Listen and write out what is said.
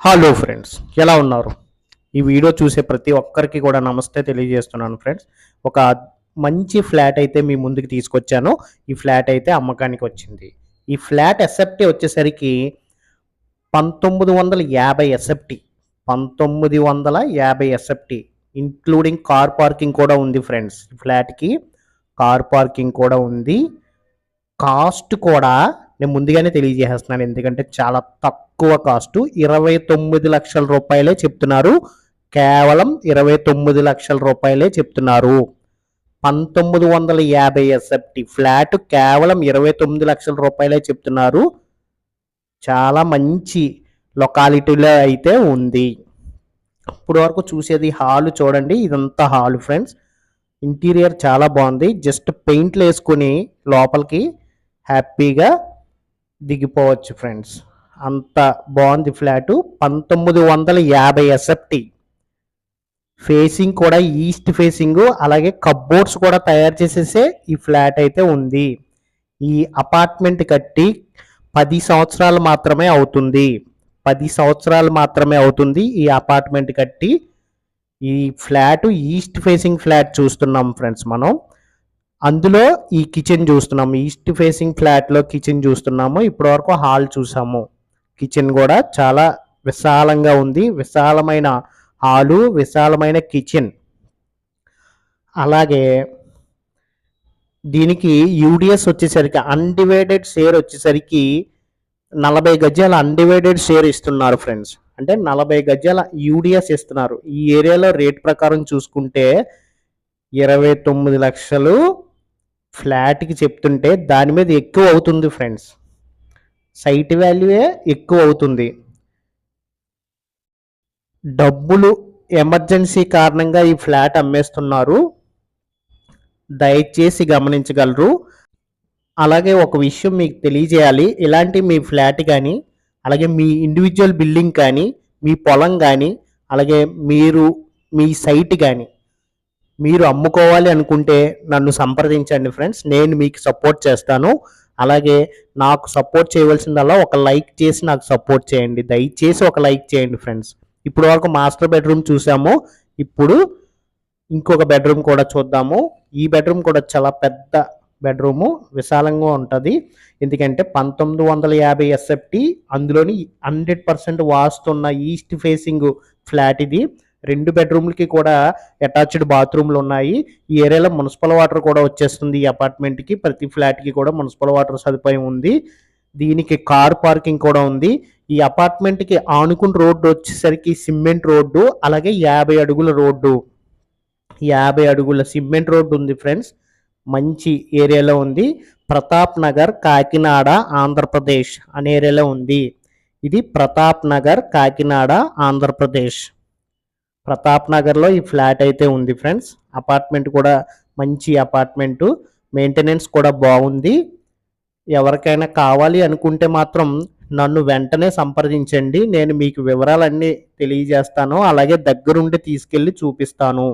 Hello friends ఎలా ఉన్నారు? ఈ వీడియో చూసే ప్రతి ఒక్కరికి కూడా నమస్తే తెలియజేస్తున్నాను ఫ్రెండ్స్ ఒక మంచి ఫ్లాట్ అయితే మీ ముందుకు తీసుకొచ్చాను. ఈ ఫ్లాట్ అయితే అమ్మకానికి వచ్చింది. ఈ ఫ్లాట్ ఎస్ఎఫ్టీ వచ్చేసరికి పంతొమ్మిది వందల యాభై ఎస్ఎఫ్టీ పంతొమ్మిది వందల యాభై ఎస్ఎఫ్టీ ఇంక్లూడింగ్ కార్ పార్కింగ్ కూడా ఉంది ఫ్రెండ్స్ ఈ ఫ్లాట్కి కార్ పార్కింగ్ కూడా ఉంది. కాస్ట్ కూడా నేను ముందుగానే తెలియజేస్తున్నాను. ఎందుకంటే చాలా తక్కువ కాస్ట్ ఇరవై తొమ్మిది లక్షల రూపాయలే చెప్తున్నారు. కేవలం ఇరవై తొమ్మిది లక్షల రూపాయలే చెప్తున్నారు. పంతొమ్మిది వందల యాభై ఎస్ఎఫ్టి ఫ్లాట్ కేవలం ఇరవై తొమ్మిది లక్షల రూపాయలే చెప్తున్నారు. చాలా మంచి లొకాలిటీలో అయితే ఉంది. ఇప్పుడు వరకు చూసేది హాల్ చూడండి. ఇదంతా హాల్ ఫ్రెండ్స్. ఇంటీరియర్ చాలా బాగుంది. జస్ట్ పెయింట్లు వేసుకొని లోపలికి హ్యాపీగా దిగిపోవచ్చు ఫ్రెండ్స్ అంత బాగుంది ఫ్లాటు. పంతొమ్మిది వందల యాభై ఎస్ఎఫ్టీ. ఫేసింగ్ కూడా ఈస్ట్ ఫేసింగ్ అలాగే కబ్బోర్డ్స్ కూడా తయారు చేసేసే ఈ ఫ్లాట్ అయితే ఉంది. ఈ అపార్ట్మెంట్ కట్టి పది సంవత్సరాలు మాత్రమే అవుతుంది. పది సంవత్సరాలు మాత్రమే అవుతుంది ఈ అపార్ట్మెంట్ కట్టి. ఈ ఫ్లాట్ ఈస్ట్ ఫేసింగ్ ఫ్లాట్ చూస్తున్నాం ఫ్రెండ్స్ మనం. అందులో ఈ కిచెన్ చూస్తున్నాము. ఈస్ట్ ఫేసింగ్ ఫ్లాట్లో కిచెన్ చూస్తున్నాము. ఇప్పటి వరకు హాల్ చూసాము. కిచెన్ కూడా చాలా విశాలంగా ఉంది. విశాలమైన హాలు విశాలమైన కిచెన్. అలాగే దీనికి యూడిఎస్ వచ్చేసరికి అన్డివైడెడ్ షేర్ వచ్చేసరికి నలభై గజాల అన్డివైడెడ్ షేర్ ఇస్తున్నారు ఫ్రెండ్స్. అంటే నలభై గజాల యూడిఎస్ ఇస్తున్నారు. ఈ ఏరియాలో రేట్ ప్రకారం చూసుకుంటే ఇరవై తొమ్మిది లక్షలు ఫ్లాట్కి చెప్తుంటే దాని మీద ఎక్కువ అవుతుంది ఫ్రెండ్స్. సైట్ వాల్యూయే ఎక్కువ అవుతుంది. డబ్బులు ఎమర్జెన్సీ కారణంగా ఈ ఫ్లాట్ అమ్మేస్తున్నారు. దయచేసి గమనించగలరు. అలాగే ఒక విషయం మీకు తెలియజేయాలి. ఇలాంటి మీ ఫ్లాట్ కానీ అలాగే మీ ఇండివిజువల్ బిల్డింగ్ కానీ మీ పొలం కానీ అలాగే మీరు మీ సైట్ కానీ మీరు అమ్ముకోవాలి అనుకుంటే నన్ను సంప్రదించండి ఫ్రెండ్స్. నేను మీకు సపోర్ట్ చేస్తాను. అలాగే నాకు సపోర్ట్ చేయవలసిందల్లా ఒక లైక్ చేసి నాకు సపోర్ట్ చేయండి. దయచేసి ఒక లైక్ చేయండి ఫ్రెండ్స్. ఇప్పుడు వరకు మాస్టర్ బెడ్రూమ్ చూసాము. ఇప్పుడు ఇంకొక బెడ్రూమ్ కూడా చూద్దాము. ఈ బెడ్రూమ్ కూడా చాలా పెద్ద బెడ్రూము. విశాలంగా ఉంటుంది. ఎందుకంటే పంతొమ్మిది వందల యాభై ఎస్ఎఫ్టీ అందులోని హండ్రెడ్ పర్సెంట్ వాస్తున్న ఈస్ట్ ఫేసింగ్ ఫ్లాట్ ఇది. రెండు బెడ్రూమ్లకి కూడా అటాచ్డ్ బాత్రూమ్లు ఉన్నాయి. ఈ ఏరియాలో మున్సిపల్ వాటర్ కూడా వచ్చేస్తుంది ఈ అపార్ట్మెంట్కి. ప్రతి ఫ్లాట్కి కూడా మున్సిపల్ వాటర్ సదుపాయం ఉంది. దీనికి కార్ పార్కింగ్ కూడా ఉంది. ఈ అపార్ట్మెంట్కి ఆనుకుని రోడ్డు వచ్చేసరికి సిమెంట్ రోడ్డు అలాగే యాభై అడుగుల రోడ్డు. యాభై అడుగుల సిమెంట్ రోడ్డు ఉంది ఫ్రెండ్స్. మంచి ఏరియాలో ఉంది. ప్రతాప్ నగర్ కాకినాడ ఆంధ్రప్రదేశ్ అనే ఏరియాలో ఉంది. ఇది ప్రతాప్ నగర్ కాకినాడ ఆంధ్రప్రదేశ్. ప్రతాప్ నగర్లో ఈ ఫ్లాట్ అయితే ఉంది ఫ్రెండ్స్. అపార్ట్మెంట్ కూడా మంచి అపార్ట్మెంటు. మెయింటెనెన్స్ కూడా బాగుంది. ఎవరికైనా కావాలి అనుకుంటే మాత్రం నన్ను వెంటనే సంప్రదించండి. నేను మీకు వివరాలన్నీ తెలియజేస్తాను. అలాగే దగ్గరుండి తీసుకెళ్ళి చూపిస్తాను.